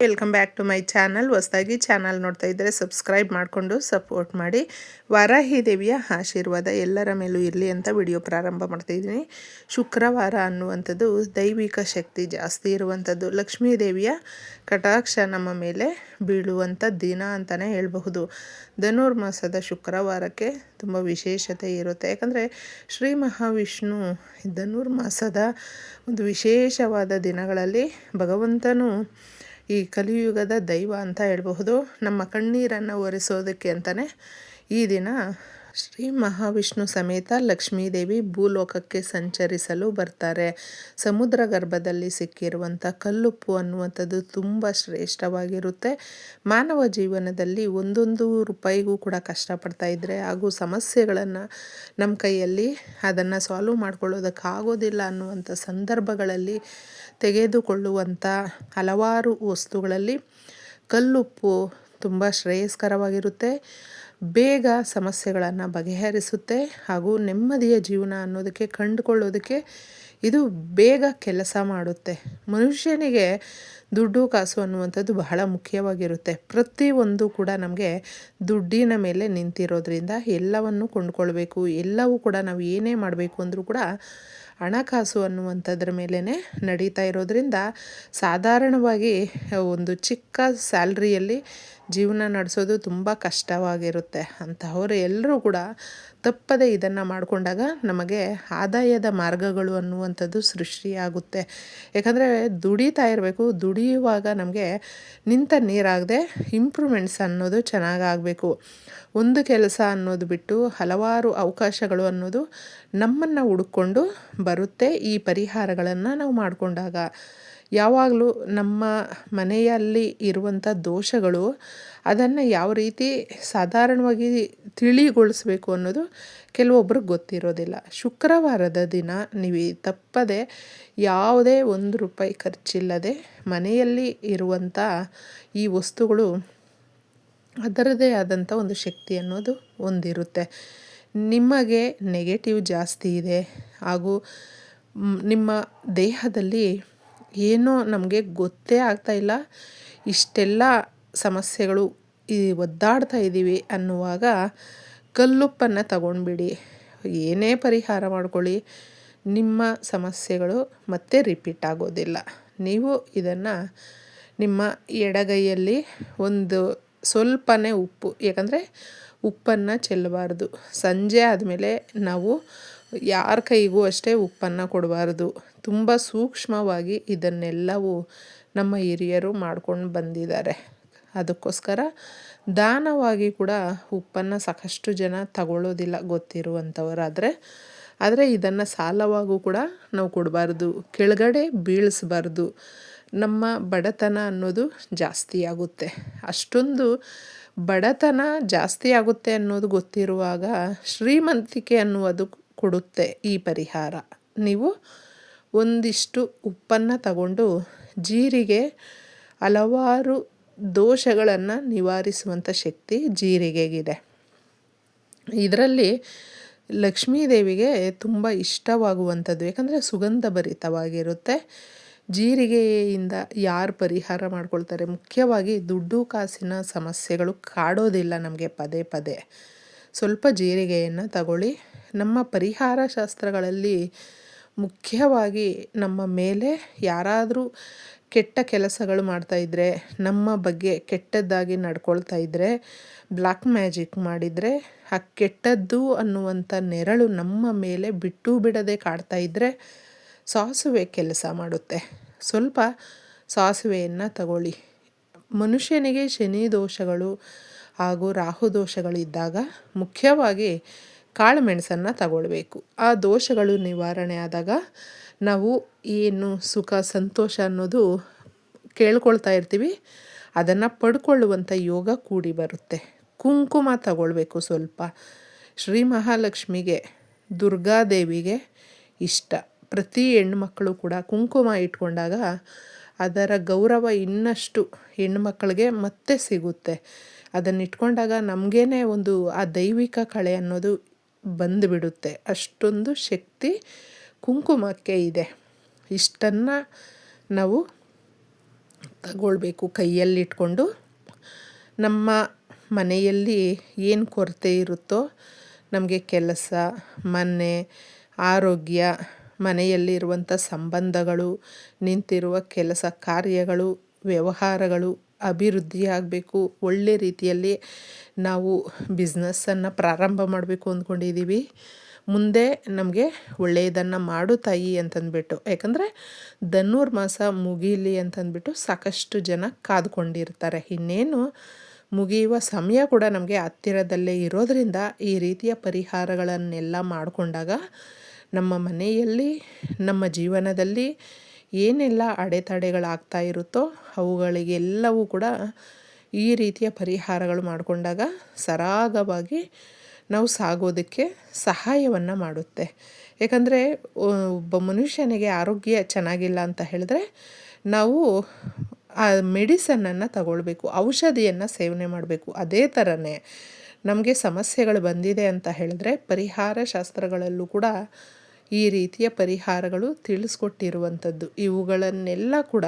Welcome back to my channel ಹೊಸದಾಗಿ channel ನೋಡ್ತಾ ಇದ್ದರೆ ಸಬ್ಸ್ಕ್ರೈಬ್ ಮಾಡಿಕೊಂಡು ಸಪೋರ್ಟ್ ಮಾಡಿ. ವಾರಾಹಿ ದೇವಿಯ ಆಶೀರ್ವಾದ ಎಲ್ಲರ ಮೇಲೂ ಇರಲಿ ಅಂತ ವಿಡಿಯೋ ಪ್ರಾರಂಭ ಮಾಡ್ತಾಯಿದ್ದೀನಿ ಶುಕ್ರವಾರ ಅನ್ನುವಂಥದ್ದು ದೈವಿಕ ಶಕ್ತಿ ಜಾಸ್ತಿ ಇರುವಂಥದ್ದು. ಲಕ್ಷ್ಮೀ ದೇವಿಯ ಕಟಾಕ್ಷ ನಮ್ಮ ಮೇಲೆ ಬೀಳುವಂಥ ದಿನ ಅಂತಲೇ ಹೇಳಬಹುದು. ಧನುರ್ಮಾಸದ ಶುಕ್ರವಾರಕ್ಕೆ ತುಂಬ ವಿಶೇಷತೆ ಇರುತ್ತೆ. ಯಾಕಂದರೆ ಶ್ರೀ ಮಹಾವಿಷ್ಣು ಧನುರ್ಮಾಸದ ಒಂದು ವಿಶೇಷವಾದ ದಿನಗಳಲ್ಲಿ ಭಗವಂತನು ಈ ಕಲಿಯುಗದ ದೈವ ಅಂತ ಹೇಳಬಹುದು. ನಮ್ಮ ಕಣ್ಣೀರನ್ನು ಒರೆಸೋದಕ್ಕೆ ಅಂತಲೇ ಈ ದಿನ ಶ್ರೀ ಮಹಾವಿಷ್ಣು ಸಮೇತ ಲಕ್ಷ್ಮೀದೇವಿ ಭೂಲೋಕಕ್ಕೆ ಸಂಚರಿಸಲು ಬರ್ತಾರೆ. ಸಮುದ್ರ ಗರ್ಭದಲ್ಲಿ ಸಿಕ್ಕಿರುವಂಥ ಕಲ್ಲುಪ್ಪು ಅನ್ನುವಂಥದ್ದು ತುಂಬ ಶ್ರೇಷ್ಠವಾಗಿರುತ್ತೆ. ಮಾನವ ಜೀವನದಲ್ಲಿ ಒಂದೊಂದು ರೂಪಾಯಿಗೂ ಕೂಡ ಕಷ್ಟಪಡ್ತಾ ಇದ್ದರೆ ಹಾಗೂ ಸಮಸ್ಯೆಗಳನ್ನು ನಮ್ಮ ಕೈಯಲ್ಲಿ ಅದನ್ನು ಸಾಲ್ವ್ ಮಾಡ್ಕೊಳ್ಳೋದಕ್ಕಾಗೋದಿಲ್ಲ ಅನ್ನುವಂಥ ಸಂದರ್ಭಗಳಲ್ಲಿ ತೆಗೆದುಕೊಳ್ಳುವಂಥ ಹಲವಾರು ವಸ್ತುಗಳಲ್ಲಿ ಕಲ್ಲುಪ್ಪು ತುಂಬ ಶ್ರೇಯಸ್ಕರವಾಗಿರುತ್ತೆ. ಬೇಗ ಸಮಸ್ಯೆಗಳನ್ನು ಬಗೆಹರಿಸುತ್ತೆ ಹಾಗೂ ನೆಮ್ಮದಿಯ ಜೀವನ ಅನ್ನೋದಕ್ಕೆ ಕಂಡುಕೊಳ್ಳೋದಕ್ಕೆ ಇದು ಬೇಗ ಕೆಲಸ ಮಾಡುತ್ತೆ. ಮನುಷ್ಯನಿಗೆ ದುಡ್ಡು ಕಾಸು ಅನ್ನುವಂಥದ್ದು ಬಹಳ ಮುಖ್ಯವಾಗಿರುತ್ತೆ. ಪ್ರತಿಯೊಂದು ಕೂಡ ನಮಗೆ ದುಡ್ಡಿನ ಮೇಲೆ ನಿಂತಿರೋದ್ರಿಂದ ಎಲ್ಲವನ್ನು ಕೊಂಡ್ಕೊಳ್ಬೇಕು. ಎಲ್ಲವೂ ಕೂಡ ನಾವು ಏನೇ ಮಾಡಬೇಕು ಅಂದರೂ ಕೂಡ ಹಣಕಾಸು ಅನ್ನುವಂಥದ್ರ ಮೇಲೇ ನಡೀತಾ ಇರೋದ್ರಿಂದ ಸಾಧಾರಣವಾಗಿ ಒಂದು ಚಿಕ್ಕ ಸ್ಯಾಲ್ರಿಯಲ್ಲಿ ಜೀವನ ನಡೆಸೋದು ತುಂಬ ಕಷ್ಟವಾಗಿರುತ್ತೆ. ಅಂತಹವರು ಎಲ್ಲರೂ ಕೂಡ ತಪ್ಪದೆ ಇದನ್ನು ಮಾಡಿಕೊಂಡಾಗ ನಮಗೆ ಆದಾಯದ ಮಾರ್ಗಗಳು ಅನ್ನುವಂಥದ್ದು ಸೃಷ್ಟಿಯಾಗುತ್ತೆ. ಯಾಕಂದರೆ ದುಡಿತಾ ಇರಬೇಕು, ದುಡಿಯುವಾಗ ನಮಗೆ ನಿಂತ ನೀರಾಗದೆ ಇಂಪ್ರೂವ್ಮೆಂಟ್ಸ್ ಅನ್ನೋದು ಚೆನ್ನಾಗಾಗಬೇಕು. ಒಂದು ಕೆಲಸ ಅನ್ನೋದು ಬಿಟ್ಟು ಹಲವಾರು ಅವಕಾಶಗಳು ಅನ್ನೋದು ನಮ್ಮನ್ನು ಹುಡುಕೊಂಡು ಬರುತ್ತೆ ಈ ಪರಿಹಾರಗಳನ್ನು ನಾವು ಮಾಡಿಕೊಂಡಾಗ. ಯಾವಾಗಲೂ ನಮ್ಮ ಮನೆಯಲ್ಲಿ ಇರುವಂಥ ದೋಷಗಳು ಅದನ್ನು ಯಾವ ರೀತಿ ಸಾಧಾರಣವಾಗಿ ತಿಳಿಗೊಳಿಸ್ಬೇಕು ಅನ್ನೋದು ಕೆಲವೊಬ್ರಿಗೆ ಗೊತ್ತಿರೋದಿಲ್ಲ. ಶುಕ್ರವಾರದ ದಿನ ನೀವು ತಪ್ಪದೆ ಯಾವುದೇ ಒಂದು ರೂಪಾಯಿ ಖರ್ಚಿಲ್ಲದೆ ಮನೆಯಲ್ಲಿ ಇರುವಂಥ ಈ ವಸ್ತುಗಳು ಅದರದೇ ಆದಂಥ ಒಂದು ಶಕ್ತಿ ಅನ್ನೋದು ಒಂದಿರುತ್ತೆ. ನಿಮಗೆ ನೆಗೆಟಿವ್ ಜಾಸ್ತಿ ಇದೆ ಹಾಗೂ ನಿಮ್ಮ ದೇಹದಲ್ಲಿ ಏನೋ ನಮಗೆ ಗೊತ್ತೇ ಆಗ್ತಾಯಿಲ್ಲ ಇಷ್ಟೆಲ್ಲ ಸಮಸ್ಯೆಗಳು ಈ ಒದ್ದಾಡ್ತಾ ಇದ್ದೀವಿ ಅನ್ನುವಾಗ ಕಲ್ಲುಪ್ಪನ್ನು ತಗೊಂಡ್ಬಿಡಿ. ಏನೇ ಪರಿಹಾರ ಮಾಡ್ಕೊಳ್ಳಿ. ನಿಮ್ಮ ಸಮಸ್ಯೆಗಳು ಮತ್ತೆ ರಿಪೀಟ್ ಆಗೋದಿಲ್ಲ. ನೀವು ಇದನ್ನು ನಿಮ್ಮ ಎಡಗೈಯಲ್ಲಿ ಒಂದು ಸ್ವಲ್ಪನೇ ಉಪ್ಪು, ಯಾಕಂದರೆ ಉಪ್ಪನ್ನು ಚೆಲ್ಲಬಾರ್ದು. ಸಂಜೆ ಆದಮೇಲೆ ನಾವು ಯಾರ ಕೈಗೂ ಅಷ್ಟೇ ಉಪ್ಪನ್ನು ಕೊಡಬಾರ್ದು. ತುಂಬ ಸೂಕ್ಷ್ಮವಾಗಿ ಇದನ್ನೆಲ್ಲವೂ ನಮ್ಮ ಹಿರಿಯರು ಮಾಡ್ಕೊಂಡು ಬಂದಿದ್ದಾರೆ. ಅದಕ್ಕೋಸ್ಕರ ದಾನವಾಗಿ ಕೂಡ ಉಪ್ಪನ್ನು ಸಾಕಷ್ಟು ಜನ ತಗೊಳ್ಳೋದಿಲ್ಲ ಗೊತ್ತಿರುವಂಥವರಾದರೆ ಆದರೆ ಇದನ್ನು ಸಾಲವಾಗೂ ಕೂಡ ನಾವು ಕೊಡಬಾರ್ದು. ಕೆಳಗಡೆ ಬೀಳಿಸ್ಬಾರ್ದು. ನಮ್ಮ ಬಡತನ ಅನ್ನೋದು ಜಾಸ್ತಿ ಆಗುತ್ತೆ. ಅಷ್ಟೊಂದು ಬಡತನ ಜಾಸ್ತಿ ಆಗುತ್ತೆ ಅನ್ನೋದು ಗೊತ್ತಿರುವಾಗ ಶ್ರೀಮಂತಿಕೆ ಅನ್ನುವುದು ಕೊಡುತ್ತೆ ಈ ಪರಿಹಾರ. ನೀವು ಒಂದಿಷ್ಟು ಉಪ್ಪನ್ನು ತಗೊಂಡು ಜೀರಿಗೆ ಹಲವಾರು ದೋಷಗಳನ್ನು ನಿವಾರಿಸುವಂಥ ಶಕ್ತಿ ಜೀರಿಗೆಗಿದೆ. ಇದರಲ್ಲಿ ಲಕ್ಷ್ಮೀದೇವಿಗೆ ತುಂಬ ಇಷ್ಟವಾಗುವಂಥದ್ದು, ಯಾಕಂದರೆ ಸುಗಂಧ ಭರಿತವಾಗಿರುತ್ತೆ ಜೀರಿಗೆಯಿಂದ ಯಾರು ಪರಿಹಾರ ಮಾಡ್ಕೊಳ್ತಾರೆ? ಮುಖ್ಯವಾಗಿ ದುಡ್ಡು ಕಾಸಿನ ಸಮಸ್ಯೆಗಳು ಕಾಡೋದಿಲ್ಲ ನಮಗೆ ಪದೇ ಪದೇ. ಸ್ವಲ್ಪ ಜೀರಿಗೆಯನ್ನು ತಗೊಳ್ಳಿ. ನಮ್ಮ ಪರಿಹಾರ ಶಾಸ್ತ್ರಗಳಲ್ಲಿ ಮುಖ್ಯವಾಗಿ ನಮ್ಮ ಮೇಲೆ ಯಾರಾದರೂ ಕೆಟ್ಟ ಕೆಲಸಗಳು ಮಾಡ್ತಾಯಿದ್ರೆ ನಮ್ಮ ಬಗ್ಗೆ ಕೆಟ್ಟದ್ದಾಗಿ ನಡ್ಕೊಳ್ತಾ ಇದ್ದರೆ ಬ್ಲ್ಯಾಕ್ ಮ್ಯಾಜಿಕ್ ಮಾಡಿದರೆ, ಆ ಕೆಟ್ಟದ್ದು ಅನ್ನುವಂಥ ನೆರಳು ನಮ್ಮ ಮೇಲೆ ಬಿಟ್ಟು ಬಿಡದೆ ಕಾಡ್ತಾ ಇದ್ದರೆ ಸಾಸುವೆ ಕೆಲಸ ಮಾಡುತ್ತೆ. ಸ್ವಲ್ಪ ಸಾಸುವೆಯನ್ನು ತಗೊಳ್ಳಿ. ಮನುಷ್ಯನಿಗೆ ಶನಿ ದೋಷಗಳು ಹಾಗೂ ರಾಹು ದೋಷಗಳಿದ್ದಾಗ ಮುಖ್ಯವಾಗಿ ಕಾಳು ಮೆಣಸನ್ನು ತಗೊಳ್ಬೇಕು. ಆ ದೋಷಗಳು ನಿವಾರಣೆ ಆದಾಗ ನಾವು ಏನು ಸುಖ, ಸಂತೋಷ ಅನ್ನೋದು ಕೇಳ್ಕೊಳ್ತಾ ಇರ್ತೀವಿ. ಅದನ್ನು ಪಡ್ಕೊಳ್ಳುವಂಥ ಯೋಗ ಕೂಡಿ ಬರುತ್ತೆ. ಕುಂಕುಮ ತಗೊಳ್ಬೇಕು ಸ್ವಲ್ಪ. ಶ್ರೀ ಮಹಾಲಕ್ಷ್ಮಿಗೆ, ದುರ್ಗಾದೇವಿಗೆ ಇಷ್ಟ. ಪ್ರತಿ ಹೆಣ್ಮಕ್ಳು ಕೂಡ ಕುಂಕುಮ ಇಟ್ಕೊಂಡಾಗ ಅದರ ಗೌರವ ಇನ್ನಷ್ಟು ಹೆಣ್ಮಕ್ಳಿಗೆ ಮತ್ತೆ ಸಿಗುತ್ತೆ. ಅದನ್ನು ಇಟ್ಕೊಂಡಾಗ ನಮಗೇನೆ ಒಂದು ಆ ದೈವಿಕ ಕಳೆ ಅನ್ನೋದು ಬಂದುಬಿಡುತ್ತೆ. ಅಷ್ಟೊಂದು ಶಕ್ತಿ ಕುಂಕುಮಕ್ಕೆ ಇದೆ. ಇಷ್ಟನ್ನು ನಾವು ತಗೊಳ್ಬೇಕು ಕೈಯಲ್ಲಿಟ್ಕೊಂಡು. ನಮ್ಮ ಮನೆಯಲ್ಲಿ ಏನು ಕೊರತೆ ಇರುತ್ತೋ ನಮಗೆ ಕೆಲಸ, ಮನೆ, ಆರೋಗ್ಯ, ಮನೆಯಲ್ಲಿರುವಂಥ ಸಂಬಂಧಗಳು, ನಿಂತಿರುವ ಕೆಲಸ ಕಾರ್ಯಗಳು, ವ್ಯವಹಾರಗಳು ಅಭಿವೃದ್ಧಿ ಆಗಬೇಕು, ಒಳ್ಳೆ ರೀತಿಯಲ್ಲಿ ನಾವು ಬಿಸ್ನೆಸ್ಸನ್ನು ಪ್ರಾರಂಭ ಮಾಡಬೇಕು ಅಂದ್ಕೊಂಡಿದ್ದೀವಿ ಮುಂದೆ ನಮಗೆ ಒಳ್ಳೆಯದನ್ನು ಮಾಡು ತಾಯಿ ಅಂತಂದ್ಬಿಟ್ಟು. ಯಾಕಂದರೆ ಧನುರ್ ಮಾಸ ಮುಗೀಲಿ ಅಂತಂದ್ಬಿಟ್ಟು ಸಾಕಷ್ಟು ಜನ ಕಾದ್ಕೊಂಡಿರ್ತಾರೆ. ಇನ್ನೇನು ಮುಗಿಯುವ ಸಮಯ ಕೂಡ ನಮಗೆ ಹತ್ತಿರದಲ್ಲೇ ಇರೋದರಿಂದ ಈ ರೀತಿಯ ಪರಿಹಾರಗಳನ್ನೆಲ್ಲ ಮಾಡಿಕೊಂಡಾಗ ನಮ್ಮ ಮನೆಯಲ್ಲಿ, ನಮ್ಮ ಜೀವನದಲ್ಲಿ ಏನೆಲ್ಲ ಅಡೆತಡೆಗಳಾಗ್ತಾ ಇರುತ್ತೋ ಅವುಗಳಿಗೆಲ್ಲವೂ ಕೂಡ ಈ ರೀತಿಯ ಪರಿಹಾರಗಳು ಮಾಡಿಕೊಂಡಾಗ ಸರಾಗವಾಗಿ ನಾವು ಸಾಗೋದಕ್ಕೆ ಸಹಾಯವನ್ನು ಮಾಡುತ್ತೆ. ಯಾಕಂದರೆ ಒಬ್ಬ ಮನುಷ್ಯನಿಗೆ ಆರೋಗ್ಯ ಚೆನ್ನಾಗಿಲ್ಲ ಅಂತ ಹೇಳಿದ್ರೆ ನಾವು ಆ ಮೆಡಿಸನನ್ನು ತಗೊಳ್ಬೇಕು, ಔಷಧಿಯನ್ನು ಸೇವನೆ ಮಾಡಬೇಕು. ಅದೇ ಥರನೇ ನಮಗೆ ಸಮಸ್ಯೆಗಳು ಬಂದಿದೆ ಅಂತ ಹೇಳಿದ್ರೆ ಪರಿಹಾರ ಶಾಸ್ತ್ರಗಳಲ್ಲೂ ಕೂಡ ಈ ರೀತಿಯ ಪರಿಹಾರಗಳು ತಿಳಿಸ್ಕೊಟ್ಟಿರುವಂಥದ್ದು. ಇವುಗಳನ್ನೆಲ್ಲ ಕೂಡ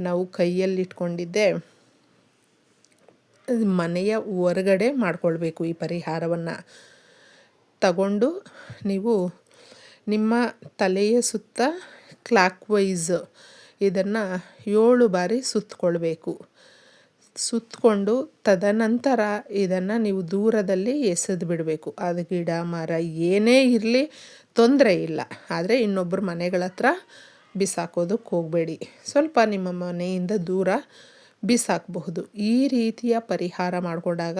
ನಾವು ಕೈಯಲ್ಲಿಟ್ಕೊಂಡಿದ್ದೆ. ಮನೆಯ ಹೊರಗಡೆ ಮಾಡಿಕೊಳ್ಬೇಕು ಈ ಪರಿಹಾರವನ್ನು. ತಗೊಂಡು ನೀವು ನಿಮ್ಮ ತಲೆಯ ಸುತ್ತ ಕ್ಲಾಕ್ ವೈಸ್ ಇದನ್ನು ಏಳು ಬಾರಿ ಸುತ್ತಕೊಳ್ಬೇಕು. ಸುತ್ತಕೊಂಡು ತದನಂತರ ಇದನ್ನು ನೀವು ದೂರದಲ್ಲಿ ಎಸೆದು ಬಿಡಬೇಕು. ಅದು ಗಿಡ, ಮರ ಏನೇ ಇರಲಿ ತೊಂದರೆ ಇಲ್ಲ. ಆದರೆ ಇನ್ನೊಬ್ಬರ ಮನೆಗಳ ಹತ್ರ ಬಿಸಾಕೋದಕ್ಕೆ ಹೋಗಬೇಡಿ. ಸ್ವಲ್ಪ ನಿಮ್ಮ ಮನೆಯಿಂದ ದೂರ ಬಿಸಾಕಬಹುದು. ಈ ರೀತಿಯ ಪರಿಹಾರ ಮಾಡಿಕೊಂಡಾಗ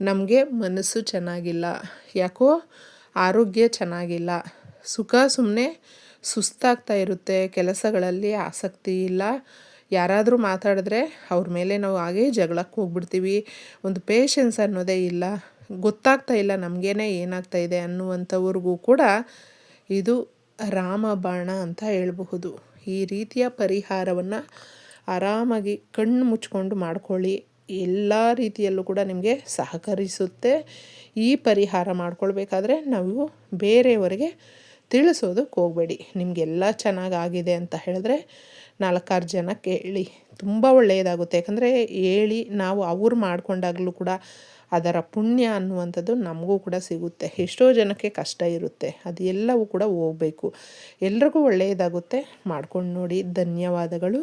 ನಮಗೆ ಮನಸ್ಸು ಚೆನ್ನಾಗಿಲ್ಲ. ಯಾಕೋ ಆರೋಗ್ಯ ಚೆನ್ನಾಗಿಲ್ಲ. ಸುಖ ಸುಮ್ಮನೆ ಸುಸ್ತಾಗ್ತಾ ಇರುತ್ತೆ. ಕೆಲಸಗಳಲ್ಲಿ ಆಸಕ್ತಿ ಇಲ್ಲ. ಯಾರಾದರೂ ಮಾತಾಡಿದ್ರೆ ಅವ್ರ ಮೇಲೆ ನಾವು ಹಾಗೇ ಜಗಳಕ್ಕೆ ಹೋಗ್ಬಿಡ್ತೀವಿ. ಒಂದು ಪೇಷನ್ಸ್ ಅನ್ನೋದೇ ಇಲ್ಲ. ಗೊತ್ತಾಗ್ತಾ ಇಲ್ಲ ನಮಗೇನೆ ಏನಾಗ್ತಾ ಇದೆ ಅನ್ನುವಂಥವ್ರಿಗೂ ಕೂಡ ಇದು ರಾಮಬಾಣ ಅಂತ ಹೇಳಬಹುದು. ಈ ರೀತಿಯ ಪರಿಹಾರವನ್ನು ಆರಾಮಾಗಿ ಕಣ್ಣು ಮುಚ್ಕೊಂಡು ಮಾಡ್ಕೊಳ್ಳಿ. ಎಲ್ಲ ರೀತಿಯಲ್ಲೂ ಕೂಡ ನಿಮಗೆ ಸಹಕರಿಸುತ್ತೆ. ಈ ಪರಿಹಾರ ಮಾಡ್ಕೊಳ್ಬೇಕಾದ್ರೆ ನಾವು ಬೇರೆಯವರಿಗೆ ತಿಳಿಸೋದಕ್ಕೆ ಹೋಗಬೇಡಿ. ನಿಮಗೆಲ್ಲ ಚೆನ್ನಾಗಾಗಿದೆ ಅಂತ ಹೇಳಿದ್ರೆ ನಾಲ್ಕಾರು ಜನಕ್ಕೆ ಕೇಳಿ. ತುಂಬ ಒಳ್ಳೆಯದಾಗುತ್ತೆ. ಯಾಕಂದರೆ ಹೇಳಿ ನಾವು ಅವ್ರು ಮಾಡಿಕೊಂಡಾಗಲೂ ಕೂಡ ಅದರ ಪುಣ್ಯ ಅನ್ನುವಂಥದ್ದು ನಮಗೂ ಕೂಡ ಸಿಗುತ್ತೆ. ಎಷ್ಟೋ ಜನಕ್ಕೆ ಕಷ್ಟ ಇರುತ್ತೆ. ಅದು ಎಲ್ಲವೂ ಕೂಡ ಹೋಗಬೇಕು. ಎಲ್ರಿಗೂ ಒಳ್ಳೆಯದಾಗುತ್ತೆ. ಮಾಡ್ಕೊಂಡು ನೋಡಿ. ಧನ್ಯವಾದಗಳು.